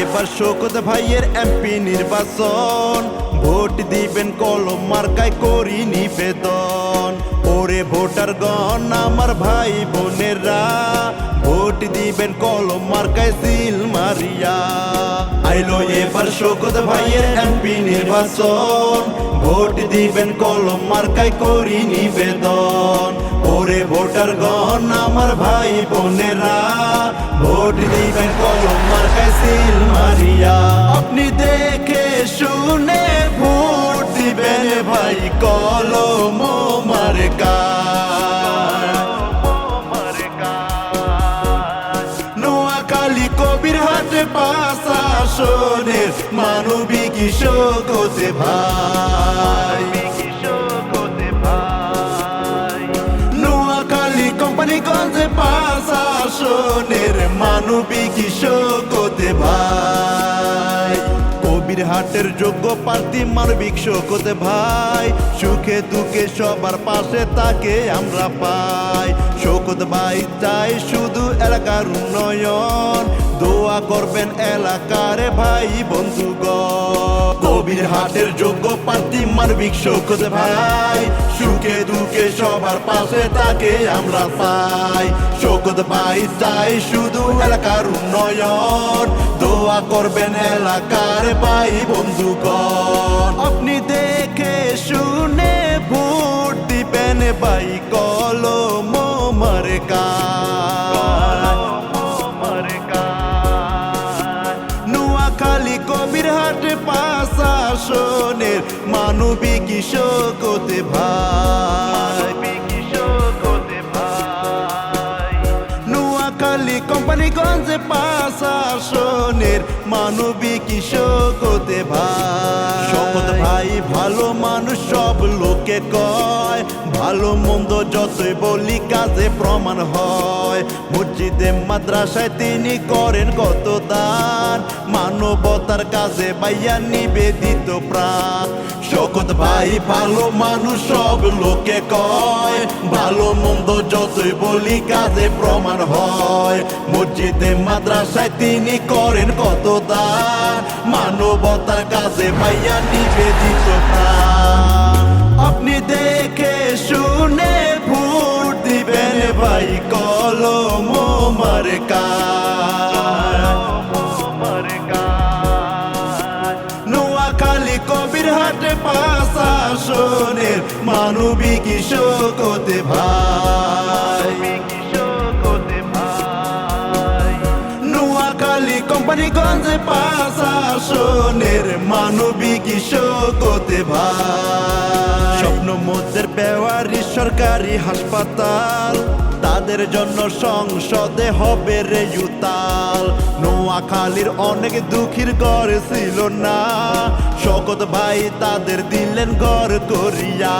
এবার শোকত ভাইয়ের এমপি নির্বাচন। ভোট দিবেন কলম মার্কায় করি নিবেদন। ওরে ভোটার গণ আমার ভাই বোনেরা, ভোট দিবেন কলম মার্কায় সিল মারিয়া। আইলো এবার শোকত ভাইয়ের এমপি নির্বাচন। ভোট দিবেন কলম মার্কায় করি নিবেদন। ওরে ভোটার গণ আমার ভাই বোনেরা, ভোট দিবেন কলম ভাই কলম মার্কা নোয়াখালী কবির মানবিক শোকতে ভাই। নোয়াখালী কোম্পানিগঞ্জে পাশা শোনের কবির হাটের যোগ্য প্রার্থী মানবিক শোকতে ভাই। সুখে দুঃখে সবার পাশে তাকে আমরা পাই। শোকত ভাই, চাই শুধু এলাকার উন্নয়ন। দোয়া করবেন এলাকার ভাই, বন্ধুগণ। কবির হাটের যোগ্য প্রার্থী মানবিক শোকত ভাই। সুখে দুঃখে সবার পাশে তাকে আমরা পাই। শোকত ভাই, চাই শুধু এলাকার উন্নয়ন। দোয়া করবেন এলাকার ভাই বন্ধুগণ। আপনি দেখে শুনে ভোট দিবেন ভাই কলম মার্কা নোয়াখালী কবির মানবিক শোকতে ভাই। নোয়াখালী কোম্পানিগঞ্জে পাশা শোনের মানবিক শোকতে ভাই। শপথ ভাই। ভালো মানুষ সব লোকে কয় ভালো মন্দ যতই বলি কাজে প্রমাণ হয়। মসজিদে মাদ্রাসায় তিনি করেন কত দান মানবতার কাজে বাইয়া নিবেদিত প্রাণ। শকত ভাই, ভালো মানুষ সব লোকে কয়। ভালো মন্দ যতই বলি কাজে প্রমাণ হয়। মসজিদে, মাদ্রাসায় তিনি করেন কত দান। মানবতার কাজে বাইয়া নিবেদিত প্রাণ। আপনি দেখে শুনে ভোট দিবেন ভাই, কলম মারে মার্কা। পাশা শোনের মানবিক শোকতে ভাই। নোয়াখালী কোম্পানিগঞ্জে পাশা মানবিক শোকতে ভাই। স্বপ্ন মোদের বেওয়ারি সরকারি হাসপাতাল, তাদের জন্য সংসদে হবে রে ইউতাল অনেক দুঃখীর ঘর ছিল না। শকত ভাই তাদের দিলেন ঘর করিয়া।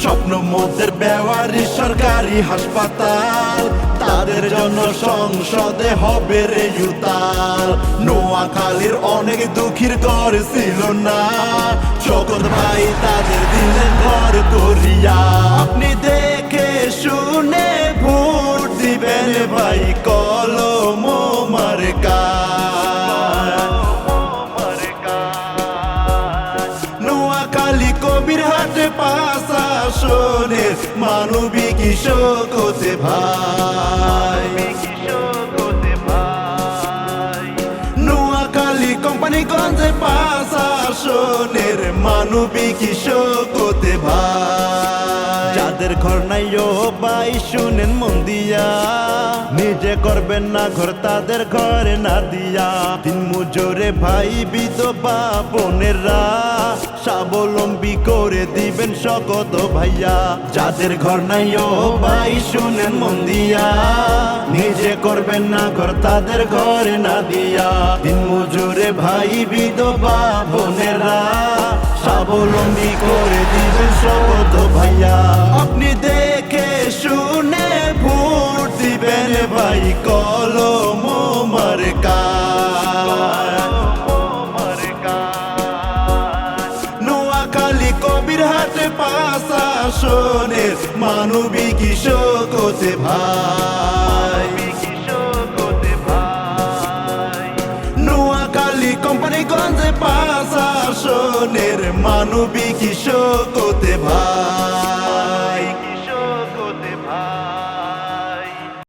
স্বপ্ন মোদের ব্যবহারী সরকারি হাসপাতাল। তাদের জন্য সংসদে হবে রে ইউতাল। নোয়াখালীর অনেক দুঃখীর ঘর ছিল না। শকত ভাই তাদের দিলেন ঘর করিয়া। আপনি দেখে শুনে ভোট দিবেন ভাই কলম মানবিক শোকতে ভাই। নোয়াখালী কোম্পানিগঞ্জে পাশা আসনের মানবিক কৃষক ভাই। ঘর নাই ভাই শুনেন মন দিয়া। নিজে করবেন না ঘর, তাদের ঘরে না দিয়া। দিন মুজোরে ভাই বিধবা বোনেরা, স্বাবলম্বী করে দিবেন সকত ভাইয়া। যাদের ঘর নাই ও ভাই শুনেন মন দিয়া, নিজে করবেন না ঘর, তাদের ঘরে না দিয়া। দিন মজুরে ভাই বিধবা কলম মার্কা নোয়াখালী কবির পাশা শোনের শোকতে ভাই। নোয়া কোম্পানিগঞ্জে পাঁচ আসনের মানবিক শোকতে ভাই।